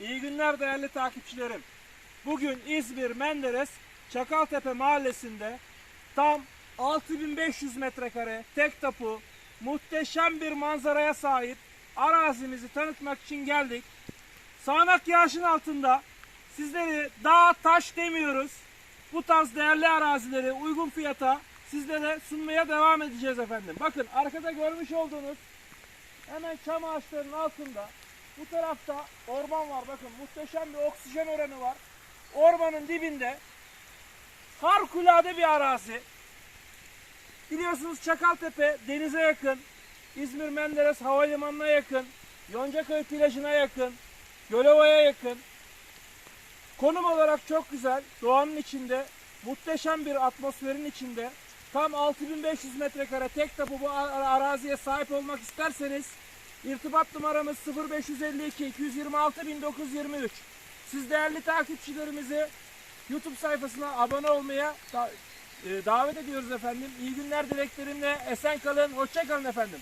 İyi günler değerli takipçilerim. Bugün İzmir Menderes Çakaltepe mahallesinde tam 6500 metrekare tek tapu muhteşem bir manzaraya sahip arazimizi tanıtmak için geldik. Sağanak yağışın altında sizleri dağ taş demiyoruz. Bu tarz değerli arazileri uygun fiyata sizlere sunmaya devam edeceğiz efendim. Bakın arkada görmüş olduğunuz hemen çam ağaçlarının altında bu tarafta orman var. Bakın muhteşem bir oksijen oranı var. Ormanın dibinde harikulade bir arazi. Biliyorsunuz Çakaltepe denize yakın. İzmir Menderes Havalimanı'na yakın. Yoncaköy plajına yakın. Gölova'ya yakın. Konum olarak çok güzel. Doğanın içinde. Muhteşem bir atmosferin içinde. Tam 6500 metrekare tek tapu bu ar- araziye sahip olmak isterseniz irtibat numaramız 0552 226 1923. Siz değerli takipçilerimizi YouTube sayfasına abone olmaya e, davet ediyoruz efendim. İyi günler dileklerimle esen kalın, hoşça kalın efendim.